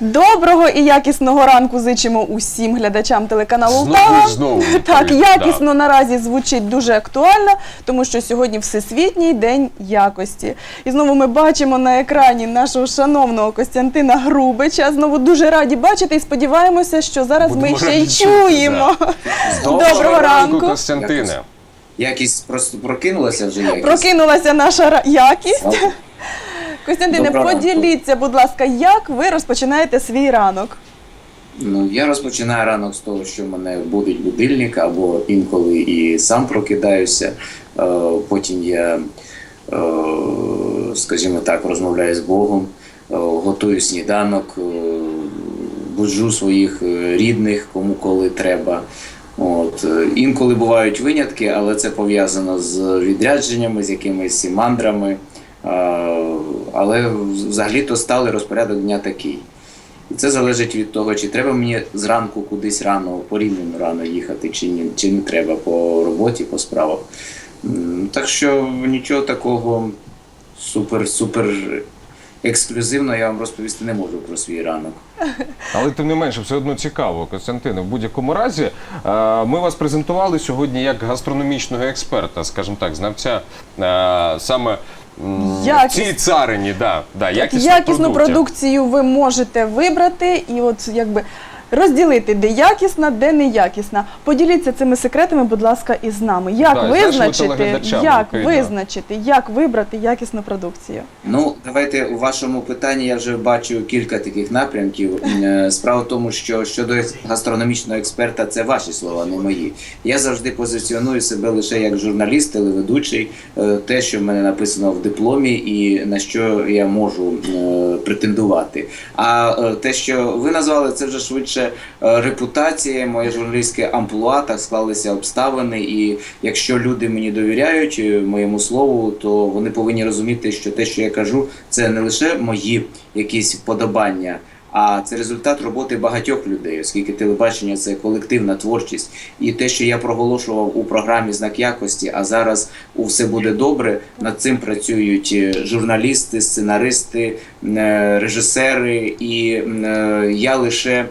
Доброго і якісного ранку зичимо усім глядачам телеканалу Знову Лтава. знову Так, відповідь, якісно наразі звучить дуже актуально, тому що сьогодні Всесвітній день якості. І знову ми бачимо на екрані нашого шановного Костянтина Грубича. Знову дуже раді бачити і сподіваємося, що зараз Будемо ми ще й чути, чуємо. Доброго ранку. Костянтине. Якість просто прокинулася вже якість. Прокинулася наша ра- якість. Слава- Костянтине, Доброго ранку. поділіться, будь ласка, як ви розпочинаєте свій ранок? Ну, я розпочинаю ранок з того, що мене будить будильник, або інколи і сам прокидаюся. Е, Потім я, е, скажімо так, розмовляю з Богом, е, готую сніданок, е, буджу своїх рідних, кому коли треба. От. Інколи бувають винятки, але це пов'язано з відрядженнями, з якимись мандрами. Е, Але взагалі-то сталий розпорядок дня такий. І це залежить від того, чи треба мені зранку кудись рано, порівняно рано їхати, чи ні, чи не треба по роботі, по справах. Так що нічого такого супер-супер ексклюзивного я вам розповісти не можу про свій ранок. Але тим не менше, все одно цікаво, Костянтине. В будь-якому разі е, ми вас презентували сьогодні як гастрономічного експерта, скажімо так, знавця е, саме м, цій царині, да, да, якісну, Якісну продукцію. продукцію ви можете вибрати і от якби розділити, де якісна, де неякісна. Поділіться цими секретами, будь ласка, із нами. Як Да, знаєш, ми визначити, телеглядачам, як визначити, як вибрати якісну продукцію? Ну, давайте у вашому питанні я вже бачу кілька таких напрямків. Е, Справа в тому, що щодо гастрономічного експерта, це ваші слова, не мої. Я завжди позиціоную себе лише як журналіст, телеведучий, е, те, що в мене написано в дипломі, і на що я можу е, претендувати. А е, те, що ви назвали, це вже швидше е, репутація, моє журналістське амплуа, так склалися обставини. І якщо люди мені довіряють е, моєму слову, то вони повинні розуміти, що те, що я кажу, це не лише мої якісь вподобання. А це результат роботи багатьох людей, оскільки телебачення це колективна творчість, і те, що я проголошував у програмі знак якості, а зараз у все буде добре. Над цим працюють е, журналісти, сценаристи, режисери, і я лише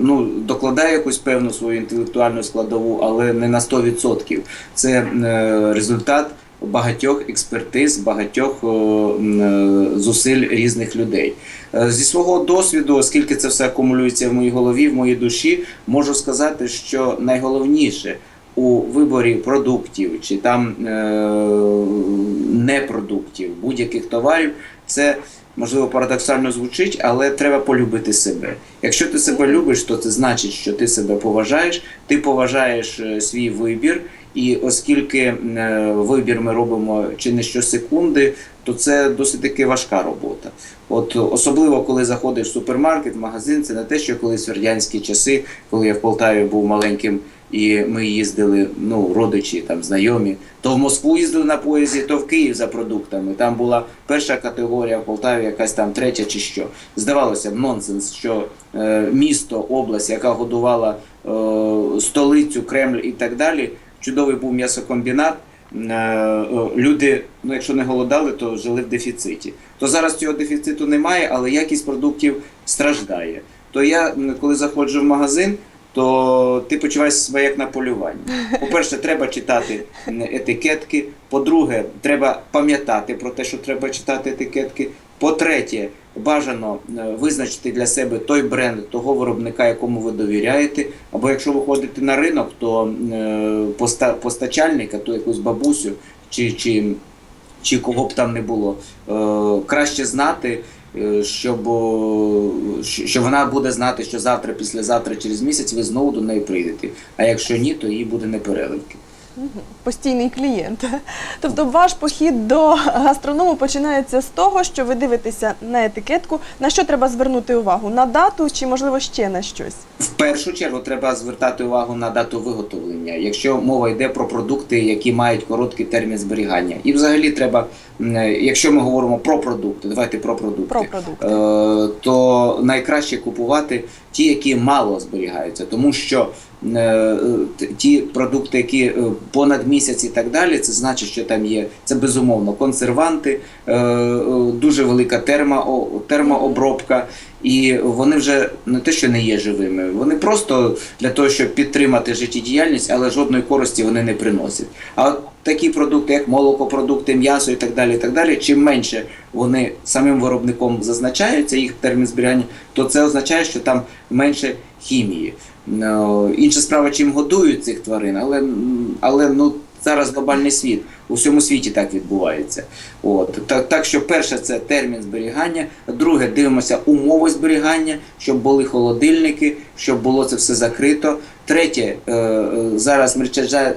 ну докладаю якусь певну свою інтелектуальну складову, але не на 100%. Це е, результат багатьох експертиз, багатьох е, е, зусиль різних людей. Е, Зі свого досвіду, оскільки це все акумулюється в моїй голові, в моїй душі, можу сказати, що найголовніше у виборі продуктів чи там е, непродуктів, будь-яких товарів, це можливо парадоксально звучить, але треба полюбити себе. Якщо ти себе любиш, то це значить, що ти себе поважаєш, ти поважаєш е, свій вибір. І оскільки е, вибір ми робимо чи не щосекунди, то це досить таки важка робота. От особливо коли заходиш в супермаркет, магазин, це не те, що колись в радянські часи, коли я в Полтаві був маленьким, і ми їздили, ну, родичі, там, знайомі, то в Москву їздили на поїзді, то в Київ за продуктами. Там була перша категорія, в Полтаві якась там третя чи що. Здавалося б, нонсенс, що е, місто, область, яка годувала е, столицю, Кремль і так далі, чудовий був м'ясокомбінат. Е, е, Люди, ну якщо не голодали, то жили в дефіциті. То зараз цього дефіциту немає, але якість продуктів страждає. То я, коли заходжу в магазин, то ти почуваєш себе як на полюванні. По-перше, треба читати етикетки. По-друге, треба пам'ятати про те, що треба читати етикетки. По-третє, бажано е, визначити для себе той бренд того виробника, якому ви довіряєте. Або якщо ви ходите на ринок, то е, поста- постачальника, то якусь бабусю чи, чи, чи кого б там не було, е, краще знати. Е, Щоб, що вона буде знати, що завтра, післязавтра, через місяць ви знову до неї прийдете. А якщо ні, то їй буде непереливки. Постійний клієнт. Тобто ваш похід до гастроному починається з того, що ви дивитеся на етикетку, на що треба звернути увагу? На дату чи, можливо, ще на щось? В першу чергу треба звертати увагу на дату виготовлення, якщо мова йде про продукти, які мають короткий термін зберігання. І взагалі треба е, якщо ми говоримо про продукти, давайте про продукти, Про продукти. Е, то найкраще купувати ті, які мало зберігаються, тому що ті продукти, які е, понад місяць і так далі, це значить, що там є це безумовно консерванти, е, е, дуже велика термо, термообробка, і вони вже не те, що не є живими, вони просто для того, щоб підтримати життєдіяльність, але жодної користі вони не приносять. А такі продукти, як молокопродукти, м'ясо і так далі, і так далі, чим менше вони самим виробником зазначаються, їх термін зберігання, то це означає, що там менше хімії. Ну, Інша справа, чим годують цих тварин, але, але ну, зараз глобальний світ. У всьому світі так відбувається. От. Так, так що перше це термін зберігання, друге дивимося умови зберігання, щоб були холодильники, щоб було це все закрито. Третє, е, е, зараз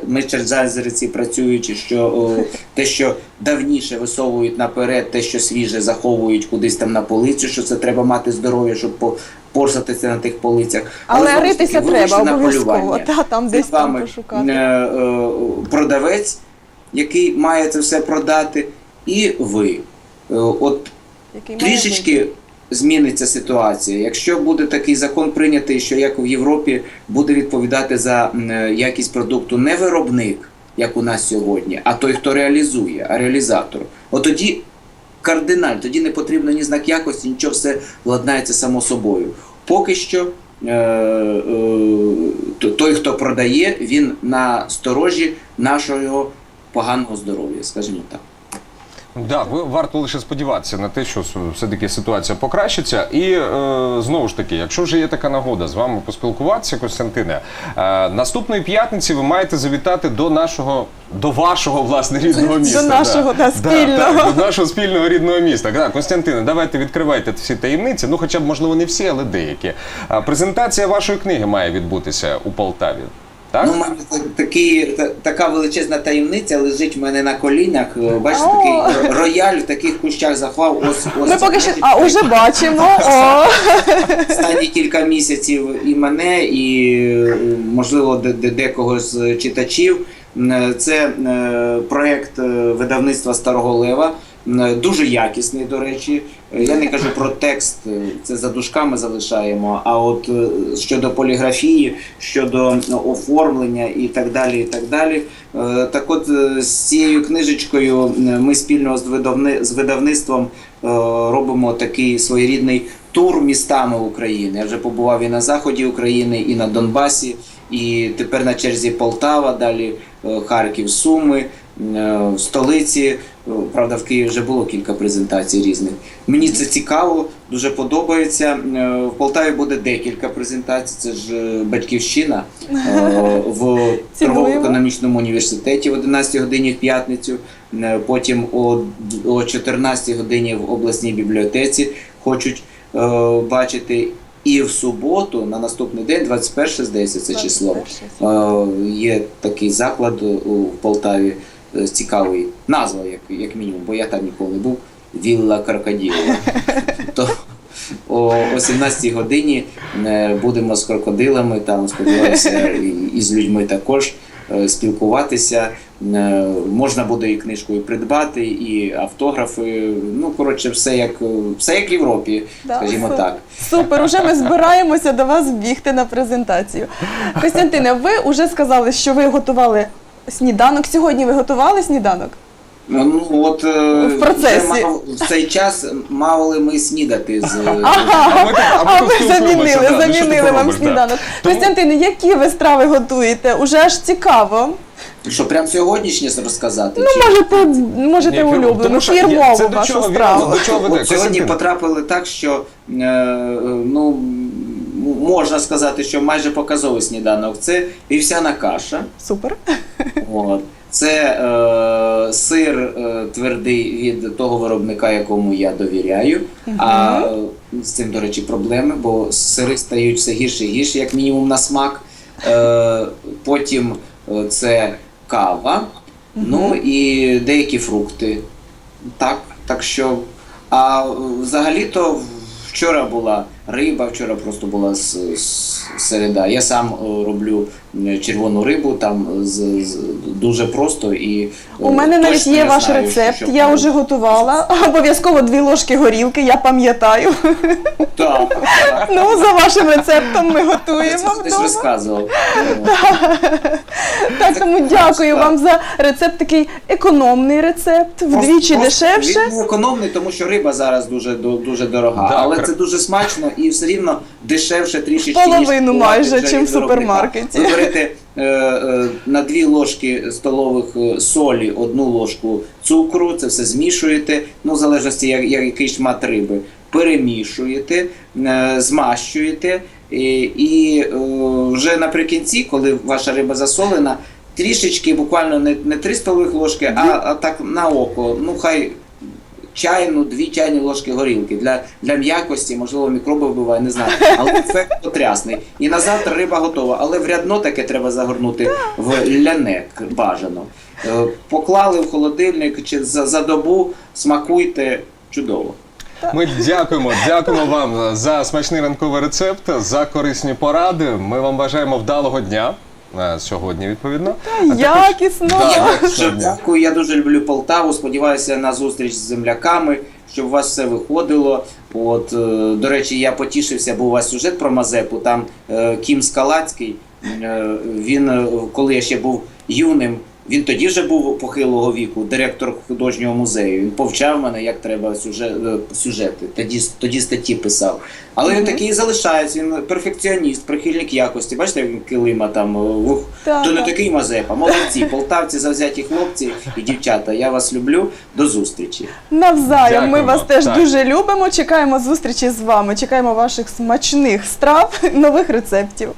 мерченджайзери працюючи, що те, що давніше висовують наперед, те, що свіже заховують кудись там на полицю, що це треба мати здоров'я, щоб по- порсатися на тих полицях. Але таки, ритися треба обов'язково. Та там десь там пошукати. е, продавець, який має це все продати, і ви. От Який трішечки зміниться ситуація. Якщо буде такий закон прийнятий, що як в Європі буде відповідати за е, якість продукту не виробник, як у нас сьогодні, а той, хто реалізує, а реалізатор, от тоді кардинально, тоді не потрібно ні знак якості, нічого все владнається само собою. Поки що. е, е, Той, хто продає, він на сторожі нашого поганого здоров'я, скажімо так. Да, ви варто лише сподіватися на те, що все-таки ситуація покращиться. І е, знову ж таки, якщо вже є така нагода з вами поспілкуватися, Костянтине, е, наступної п'ятниці ви маєте завітати до нашого, до вашого власне рідного міста. нашого, да, спільного. так, до нашого спільного рідного міста. Да, Костянтине, давайте відкривайте всі таємниці. Ну, хоча б можливо не всі, але деякі. Презентація вашої книги має відбутися у Полтаві. Так? Ну, у мене та- та- така величезна таємниця лежить в мене на колінах. Е, Бачите, О! такий рояль в таких кущах захвав. Ось, ось Ми поки що. А, уже бачимо. О, останні кілька місяців і мене, і е, можливо де- де- декого з читачів. Це е, проект е, видавництва Старого Лева. М, Дуже якісний, до речі. Е, Я не кажу про текст, е, це за дужками залишаємо. А от е, щодо поліграфії, щодо оформлення і так далі. і так далі. Е, Так от е, з цією книжечкою е, ми спільно з видавництвом е, робимо такий своєрідний тур містами України. Я вже побував і на заході України, і на Донбасі, і тепер на черзі Полтава, далі е, Харків, Суми, е, в столиці. Е, Правда, в Києві вже було кілька презентацій різних. Мені це цікаво, дуже подобається. Е, В Полтаві буде декілька презентацій. Це ж е, батьківщина е, в торгово-економічному університеті в 11 годині в п'ятницю. Е, Потім о, о 14 годині в обласній бібліотеці хочуть е, бачити. І в суботу, на наступний день, 21 здається, це число. 21. Е, Є такий заклад у Полтаві е, цікавий. Назва, як, як мінімум, бо я там ніколи не був. Вілла Крокоділова. То о, о 17 годині е, будемо з крокодилами, там сподіваюся, і, і з людьми також е, спілкуватися. Е, Можна буде і книжку і придбати, і автографи. Ну, коротше, все як, все як в Європі, Да, скажімо супер. так. Супер, уже ми збираємося до вас бігти на презентацію. Костянтине, ви вже сказали, що ви готували сніданок. Сьогодні ви готували сніданок? Ну от е, В процесі. вже мав- в цей час мали ми снідати з Ага, ми а ви замінили, ну, замінили вам сніданок. Тому- Костянтине, які ви страви готуєте? Уже аж цікаво. що прям сьогоднішнє розказати. Ну, чи- можете, можете Ні, улюблену, тому що є- фірмову до вашу чого страву. до чого веде? От сьогодні Костянтин. потрапили так, що е, е, ну, можна сказати, що майже показовий сніданок. Це вівсяна каша. Супер. От. Це е, сир е, твердий від того виробника, якому я довіряю. А е, з цим, до речі, проблеми, бо сири стають все гірше і гірше, як мінімум на смак. Е, потім е, це кава, ну і деякі фрукти. Так, так що. А взагалі-то вчора була риба. Вчора просто була с- с- середа. Я сам е, роблю е, червону рибу, там з, з- дуже просто і е, У мене навіть є ваш знаю, рецепт. що- Я вже готувала. Обов'язково дві ложки горілки, я пам'ятаю. Так, так. Ну, за вашим рецептом ми Це готуємо ти десь розказував. Так, тому дякую так. вам за рецепт, такий економний рецепт, вдвічі Просто- дешевше. Він економний, тому що риба зараз дуже дуже дорога. Да, але це дуже смачно і все рівно дешевше трішечки. Половину ніж майже, чим в супермаркеті. Ви е, е, на дві ложки столових е, солі, одну ложку цукру, це все змішуєте, ну в залежності як, як який шмат риби. Перемішуєте, е, змащуєте, і, і е, вже наприкінці, коли ваша риба засолена, трішечки, буквально не, не 3 столових ложки, а, а так на око. Ну хай чайну, дві чайні ложки горілки. Для, для м'якості, можливо, мікроби вбиває, не знаю. Але ефект потрясний. І на завтра риба готова. Але в рядно таке треба загорнути в ляне к- бажано. Е, Поклали в холодильник чи за, за добу, смакуйте чудово. Ми дякуємо, дякуємо вам за смачний ранковий рецепт, за корисні поради. Ми вам бажаємо вдалого дня е, сьогодні, відповідно. Якісно. Да, Дуже дякую. Я дуже люблю Полтаву. Сподіваюся на зустріч з земляками, щоб у вас все виходило. От е, до речі, я потішився, бо у вас сюжет про Мазепу. Там е, Кім Скалацький. е, Він, е, коли я ще був юним, він тоді вже був похилого віку, директор художнього музею. Він повчав мене, як треба сюжет, е, сюжети. Тоді, тоді статті писав. Але він такий і залишається. Він перфекціоніст, прихильник якості. Бачите, він килима там. е, ух, Так, то не так. такий Мазепа. Молодці, полтавці, завзяті хлопці і дівчата. Я вас люблю. До зустрічі. Навзаєм. Ми вас теж Так. дуже любимо. Чекаємо зустрічі з вами. Чекаємо ваших смачних страв, нових рецептів.